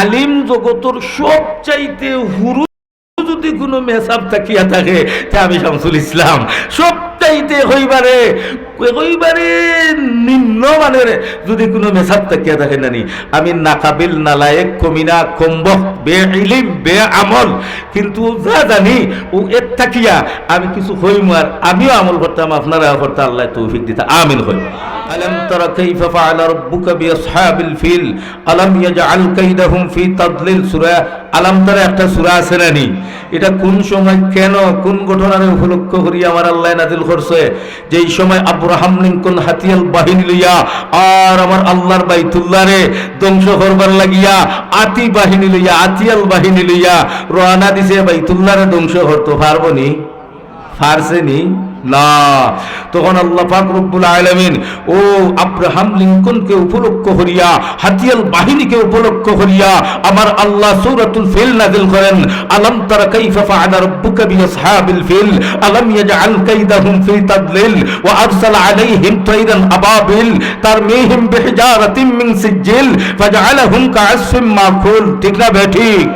আলিম জগতর সবচাইতে হুরু যদি কোনো মেসাব থাকিয়া থাকে, তা আমি শামসুল ইসলাম। সবচাইতে হইবারে হইবারে নিম্ন মানের যদি কোনো মেসাব থাকিয়া থাকে নানি, আমি নাকাবিল নালায়েক কমিনা কম্বক বে ইলিম বে আমল কিন্তু যা জানি ও এর থাকিয়া আমি কিছু হইম আর আমিও আমল করতাম, আপনারা করতে আল্লাহ তৌফিক দিতে, আমিন হই ألم تر كيف فعل ربك بأصحاب الفيل ألم يجعل كيدهم في تضليل سورة ألم تر একটা সূরা আছে নানি এটা কোন সময় কেন কোন ঘটনার উপলক্ষ করি আমার আল্লাহ নাজিল করছে যেই সময় আব্রাহাম লিঙ্কন হাতিয়াল বাহিনী লইয়া আর আমার আল্লাহর বাইতুল্লাহ রে ধ্বংস করবার লাগিয়া আতি বাহিনী লইয়া আতিয়াল বাহিনী লইয়া রওনা দিছে বাইতুল্লাহ রে ধ্বংস করতে পারবো নি ফারসেনি না। তখন আল্লাহ পাক রব্বুল আলামিন, ও আব্রাহাম লিঙ্কনকে উপলক্ষ করিয়া, হাতিয়াল বাহিনীকে উপলক্ষ করিয়া আমার আল্লাহ সূরাতুল ফিল নাযিল করেন, আলাম তারা কাইফা ফাআলা রাব্বুকা বিআসহাবিল ফিল? আলাম ইয়াজআল কাইদাহুম ফি তাদলিল? ওয়া আরসালা আলাইহিম তায়রান আবাবিল? তারমিহিম বিহিজারাতিন মিন সিজিল ফাজআলাহুম কাআসফিম মাকুল। ঠিক না বেঠিক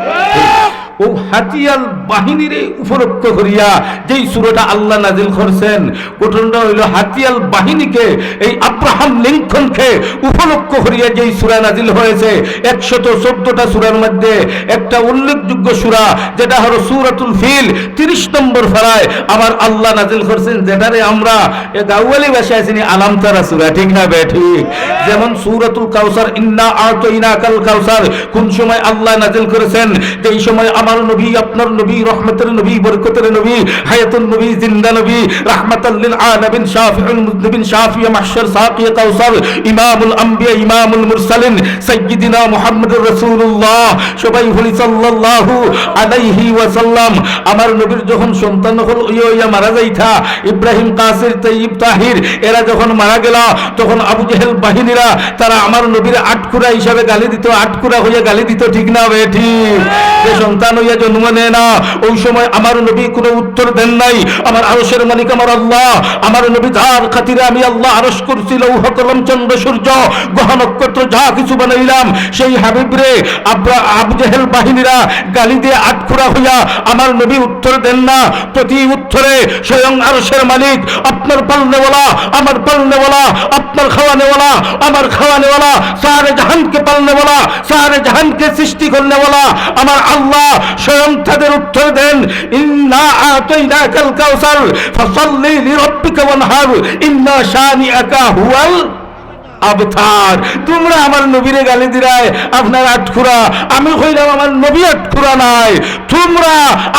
ও হাতিয়াল বাহিনীর উপলক্ষ করিয়া যেই সুরটা আল্লাহ নাজিল করছেন ঘটনাটা হইল হাতিয়াল বাহিনীকে, এই আব্রাহাম লিঙ্কনকে উপলক্ষ করিয়া যেই সুরা নাজিল হয়েছে, একশত চোদ্দটা সুরার মধ্যে একটা উল্লেখযোগ্য সুরা, যেটা হলো সুরাতুল ফিল, তিরিশ নম্বর ফেরায় আমার আল্লাহ নাজিল করছেন, যেটারে আমরা এ গাউয়ালি ভাষায় চিনি আলাম তারা সুরা, ঠিক না বে? ঠিক। যেমন সুরাতুল কাউসার, ইন্না আতো ইনা কাল কাউসার, কোন সময় আল্লাহ নাজিল করেছেন, যেই সময় আমার নবী, আপনার নবী, রহমতের নবী, বরকতের নবী হায়াতুল নবী, জিন্দা নবী, রাহমাতাল লিল আলামিন, শাফিউল মুজনিবিন, শাফিয়া মাহশর সাকিয়া কাউসার, ইমামুল আম্বিয়া, ইমামুল মুরসালিন, সাইয়্যিদিনা মুহাম্মদুর রাসূলুল্লাহ, সবাই বলি সাল্লাল্লাহু আলাইহি ওয়াসাল্লাম। আমার নবীর যখন সন্তান হল, ইয়া মারা যাইতা, ইব্রাহিম কাসির তাইয়িব তাহির, এরা যখন মারা গেল, তখন আবু জেহেল বাহিনীরা, তারা আমার নবীর আটকুরা হিসাবে গালি দিত আটকুরা হইয়া গালি দিত, ঠিক না বে, ঠিক? যে সন্তান হইয়া জন্ম নেয় না। ওই সময় আমার নবী কোনো উত্তর দেন নাই। আমার আরশের মালিক আমার আল্লাহ। আমার নবী যার খাতিরে আমি আল্লাহ আরশ করছি, লৌহ, কলম, চন্দ্র, সূর্য গ্রহ নক্ষত্র যা কিছু বানাইলাম, সেই হাবিব রে আব্রা আবু জেহেল বাহিনীরা গালি দিয়ে হইয়া আমার নবী উত্তর দেন না। প্রতি উত্তরে স্বয়ং আরশের মালিক, আপনার পালনেওয়ালা, আমার পালনেওয়ালা, আপনার খাওয়ানেওয়ালা আমার খাওয়ানেওয়ালা সারে জাহানকে পালনেওয়ালা, সারে জাহানকে সৃষ্টি করনেওয়ালা, আমার আল্লাহ স্বয়ং তাদের উত্তর দেন, ইন্না আতাইনাকাল কাউসার, ফাসাল্লি লিরাব্বিকা ওয়ানহার, ইন্না শানিআকা হুয়াল আবতার। তোমরা আমার নবীরে গালি দিরায়, আপনার আটখুরা, আমি হইলাম আমার নবী আটখুরা নাই। তোমরা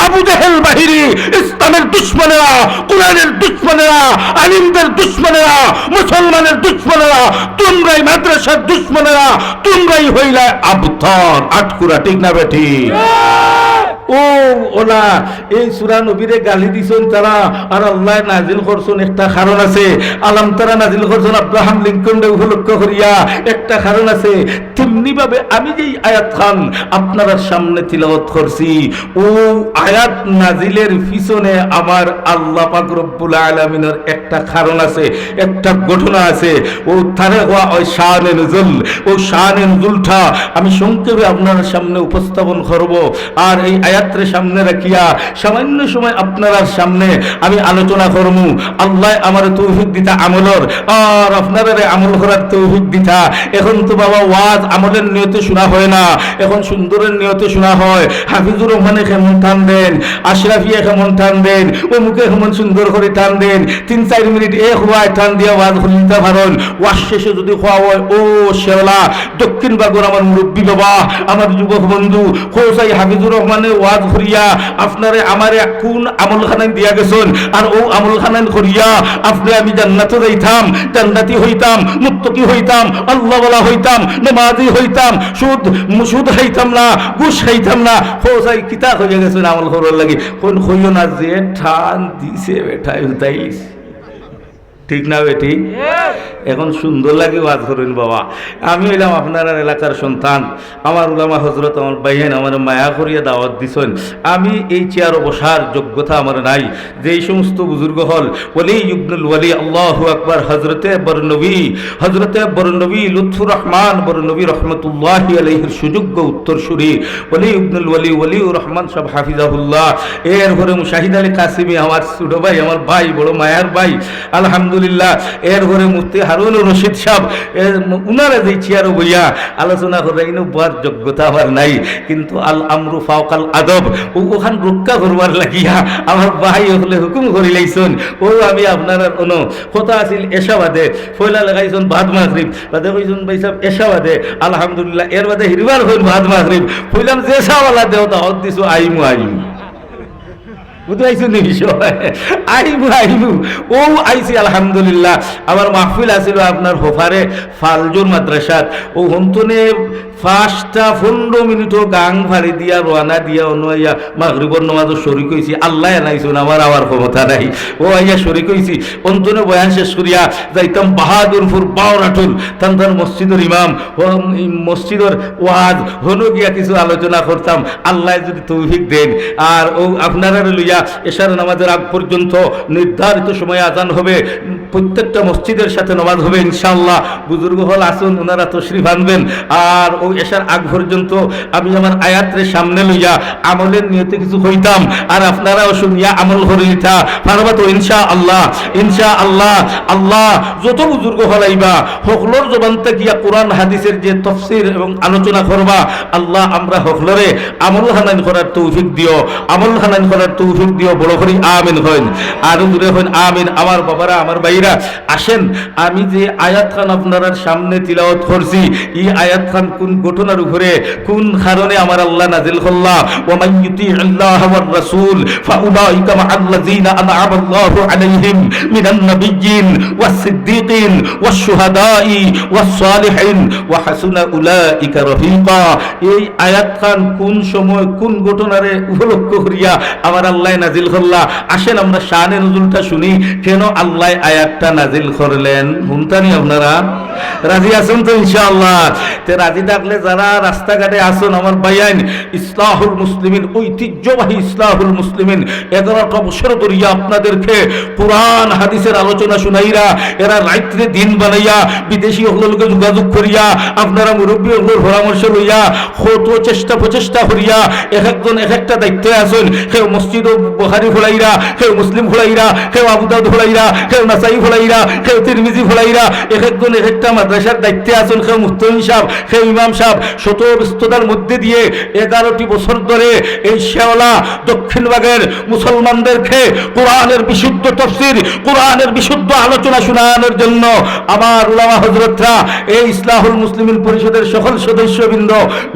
আবু জাহেল বাহিরি ইসলামের দুশ্মনেরা কোরআনের দুশ্মনেরা, আলিমদের দুশ্মনেরা, মুসলমানের দুশ্মনেরা, তোমরাই মাদ্রাসার দুশ্মনেরা, তোমরাই হইলা আবতার আটকুরা, ঠিক না বেঠি? ও ওলা, এই সুরা নবীরে গালি তারা, আর আল্লাহ নাজিল একটা কারণ আছে। আলাম তারা নাজিল আব্রাহাম লিঙ্কন উপলক্ষ করিয়া, একটা কারণ আছে। তেমনি ভাবে আমি যেই আয়াত খান, আপনারা সামনে তিলাওয়াত করছি, ও আয়াত নাজিলের পিছনে আমার আল্লাহ পাক রব্বুল আলামিনের একটা কারণ আছে, একটা ঘটনা আছে। ও তারে হওয়া ওই শানে নজুল ও শানে নজুলটা আমি সংক্ষেপে আপনার সামনে উপস্থাপন করব। আর এই আয়াত্রে সামনে রাখিয়া সামান্য সময় আপনার সামনে আমি আলোচনা করব আল্লাহ আমার তৌফিক দিতা আমলর। আর আপনারা আমল করার তৌফিক দিতা। এখন তো বাবা ওয়াজ আমলের নিয়তে শোনা হয় না। এখন সুন্দরের নিয়তে শোনা হয়। হাফিজুর রহমানে কেমন টান দেন? আশরাফিয়া কেমন টান দেন? ও মুখে কেমন সুন্দর করে টান দেন? তিন, চার মিনিট এ হওয়ায় টান দিয়া ওয়াজ হলিতে পারেন। ওয়াজ শেষে যদি খাওয়া হয়, ও শেওলা, দক্ষিণ বাগর আমার মুরব্বী বাবা, আমার যুবক বন্ধু, খোসাই হাফিজুর রহমানের ওয়াজ করিয়া আপনারে আমারে কোন আমল খানান দিয়া গেছেন? আর ও আমল খানান করিয়া আপনি আমি জান্নাতে যাইতাম, জান্নাতি হইতাম মুক্তকি হইতাম আল্লাহ বলা হইতাম, নামাজি হইতাম, সুদ সুদ খাইতাম না, ঘুষ খাইতাম না হোসাই কিতা হইয়া গেছেন আমল করার লাগি। কোন হইও না যে ঠান দিছে বেঠাই তাইলিস ঠিক না বেটি? এখন সুন্দর লাগে ওয়াজ করেন বাবা। আমি হইলাম আপনার এলাকার সন্তান। আমার উলামা হজরত আমার বাইহেন আমার মায়া করিয়া দাওয়াত দিছেন। আমি এই চেয়ারও বসার যোগ্যতা আমার নাই। যে এই সমস্ত বুজুর্গ হল ওলি ইবনুল ওয়ালি আল্লাহ আকবর হজরতে বরনবী হজরতে বরনবী লুৎফুর রহমান বরনবী রহমতুল্লাহ আলহির সুযোগ্য উত্তরসূরি ওলি ইবনুল ওয়ালি ওলিউর রহমান সব হাফিজাহুল্লাহ। এর ঘরে মুশাহিদ আলী কাসিমি আমার ছোট ভাই আমার ভাই বড় মায়ার ভাই। আলহামদুলিল্লাহ এর ঘরে মুফতি হারুন রশিদ সাহেব, এর উনারা যে চেয়ার বইয়া আলোচনা করে ইনো বার যোগ্যতা আমার নাই। কিন্তু আল আমরু ফাওকাল আদব, ও ওখান রক্ষা করবার লাগিয়া আমার ভাই হলে হুকুম করি লাইছুন, ও আমি আপনার কোনো কথা আছিল এসাবাদে। ফয়লা লাগাইছুন ভাত মাগরিব, বাদে কইছুন ভাই সাহেব, এসাবাদে। আলহামদুলিল্লাহ, এর বাদে হিরবার হইল ভাত মাগরিব। কইলাম যে সাওয়ালা দেওতা হদ দিছো আইমু আইমু। আইবু আইবু ও আলহামদুলিল্লাহ। আমার মাহফিল আসিল আপনার হোফারে ফালজুর মাদ্রাসাত। ও হন্তনে পাঁচটা পনেরো মিনিটও গাং ফাড়ি দিয়া, রোয়ানা দিয়া অনুয়াইয়া মাগরিবর নমাজও শরিক হয়েছি আল্লাহ এনাইছুন, আমার আবার ক্ষমতা নাই। ও আইয়া শরিক হয়েছি অন্তনে বয়ান শেষ করিয়া যাইতাম বাহাদুরপুর বাউরাটুল তান তার মসজিদের ইমাম মসজিদের ওয়াজ, হনো গিয়া কিছু আলোচনা করতাম। আল্লাহ যদি তৌফিক দেন। আর ও আপনারা লইয়া এশার নামাজের আগ পর্যন্ত নির্ধারিত সময়ে আজান হবে। প্রত্যেকটা মসজিদের সাথে নামাজ হবে, ইনশাআল্লাহ। বুজুর্গ হল আসুন, ওনারা তশরিফ আনবেন। আর ও এশার আগ পর্যন্ত আমি আমার আয়াত্রের সামনে লইয়া আমলের নিয়তে কিছু হইতাম। আর আপনারাও শুনিয়া আমল করে নিতা পারবা তো ইনশা আল্লাহ ইনশা আল্লাহ আল্লাহ যত বুজুর্গ হলাইবা, হকলর জবান গিয়া কোরআন, হাদিসের যে তফসির এবং আলোচনা করবা, আল্লাহ আমরা হকলরে আমল হানান করার তৌফিক দিও, আমল হানান করার তৌফিক দিও। বড় করি আমিন হইন। আরও দূরে হইন, আমিন। আমার বাবারা, আমার ভাইরা আসেন। আমি যে আয়াত খান আপনার সামনে তিলাওয়াত করছি, এই আয়াত খান কোন ঘটনার উপরে, কোন কারণে আমার আল্লাহ নাজিল করলা? এই আয়াত খান কোন সময়, কোন ঘটনারে উপলক্ষ করিয়া আমার আল্লাহ নাজিল করলা? আসেন আমরা শানে নজুলটা শুনি, কেন আল্লাহ আয়াতটা নাজিল করলেন? শুনতানি আপনারা? রাজি আছেন তো ইনশাআল্লাহ? তে রাজি থাকলে যারা রাস্তাঘাটে আসুন, আমার ভাইয়াইন ইসলাহুল মুসলিমিন, ঐতিহ্যবাহী ইসলাহুল মুসলিমিন এগারোটা বছর ধরিয়া আপনাদেরকে কোরআন, হাদিসের আলোচনা শুনাইরা, এরা রাত্রে দিন বানাইয়া, বিদেশি হলকে যোগাযোগ করিয়া, আপনারা মুরব্বী হলোর পরামর্শ লইয়া কত চেষ্টা প্রচেষ্টা করিয়া, এক একজন এক একটা দায়িত্বে আসুন, কেউ মসজিদ বহারি ফলাইরা কেউ মুসলিম ফলাইরা কেউ আবুদাউদ ফলাইরা কেউ নাসাই ফলাইরা কেউ তিরমিজি ফলাইরা এক একজন এক একটা মাদ্রাসার দায়িত্বে আছেন কেউ মুস্তহিন সাহেব কেউ ইমাম সাহেব শত ব্যস্ততার মধ্যে দিয়ে এগারোটি বছর ধরে এই শেওলা দক্ষিণবাগের মুসলমানদেরকে কোরআনের বিশুদ্ধ তফসির, কোরআনের বিশুদ্ধ আলোচনা শোনানোর জন্য আমার উলামা হজরতরা এই ইসলাহুল মুসলিমিন পরিষদের সকল সদস্যবৃন্দ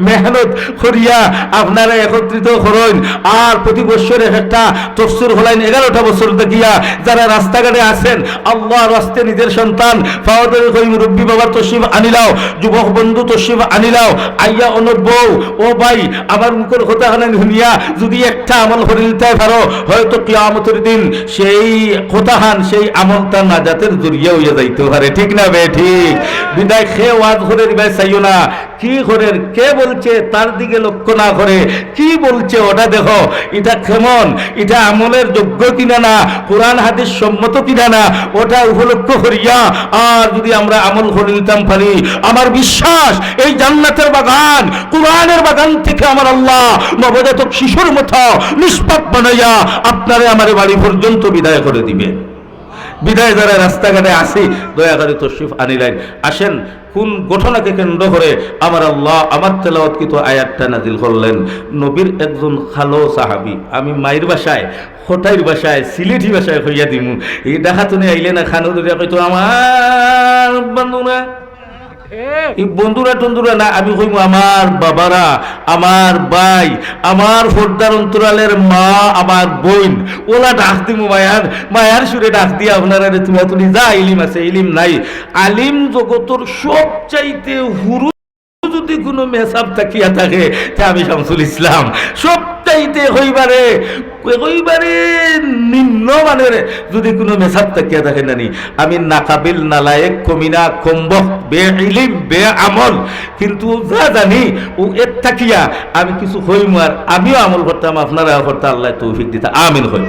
মেহনত করিয়া আপনারা একত্রিত করেন। আর প্রতি বছর এক একটা তফসির হলাইন এগারোটা বছর দেখিয়া যারা রাস্তাঘাটে আছেন আল্লাহ রাস্তে নিজের সন্তান ফাওয়াদের কই মুরব্বী বাবা তসিম আনিলাও, যুবক বন্ধু তসিম আনিলাও আইয়া অনুবৌ ও ভাই, আমার মুখের কথা হানেন শুনিয়া যদি একটা আমল করে নিতে পারো, হয়তো কিয়ামতের দিন সেই কোথাহান সেই আমলটা নাজাতের জরিয়া হইয়া যাইতে পারে। ঠিক না বে? ঠিক। বিদায় খে ওয়াজ করে দিবে চাইও না কি করে, কে বলছে তার দিকে লক্ষ্য না করে? কি বলছে ওটা দেখো। এটা কেমন? এটা আমলের যোগ্য কিনা না? কোরআন, হাদিস সম্মত কিনা না? ওটা উপলক্ষ করিয়া আর যদি আমরা আমল করে নিতাম পারি, আমার বিশ্বাস এই জান্নাতের বাগান, কোরআনের বাগান থেকে আমার আল্লাহ নবজাতক শিশুর মতো নিষ্পাপ বানাইয়া আপনারে আমার বাড়ি পর্যন্ত বিদায় করে দিবে। বিদায় যারা রাস্তাঘাটে আসি, দয়া করে তশরিফ আনিলেন। আসেন, কোন ঘটনাকে কেন্দ্র করে আমার আল্লাহ আমার তেলাওয়াতকৃত আয়াতটা নাজিল করলেন। নবীর একজন খালো সাহাবি, আমি মায়ের বাসায়, হটাইর বাসায়, সিলেটি বাসায় হইয়া দিমু। এই ডাকাতুনে আইলে না, খানো ধরিয়া কইতো, আমার বন্ধুরা বন্ধুরা টন্ধুরা না, আমি কইব আমার বাবারা, আমার ভাই, আমার ফর্দার অন্তরালের মা, আমার বোন, ওলা ডাক দিব মায়ার মায়ার সুরে ডাক দিয়ে আপনারা তুমি তুমি যা ইলিম আছে, ইলিম নাই। আলিম জগতর সব চাইতে হুরু যদি কোনো মেসাব তাকিয়া থাকে, তে আমি শামসুল ইসলাম। সবচাইতে হইবারে হইবারে নিম্ন মানের যদি কোনো মেসাব তাকিয়া থাকে নানি, আমি নাকাবিল নালায়েক কমিনা কম্বক বে ইলিম বে আমল কিন্তু যা জানি, ও এর থাকিয়া আমি কিছু হইম আর আমিও আমল করতাম, আপনারাও করতাম, আল্লাহ তৌফিক দিতা, আমিন হইম।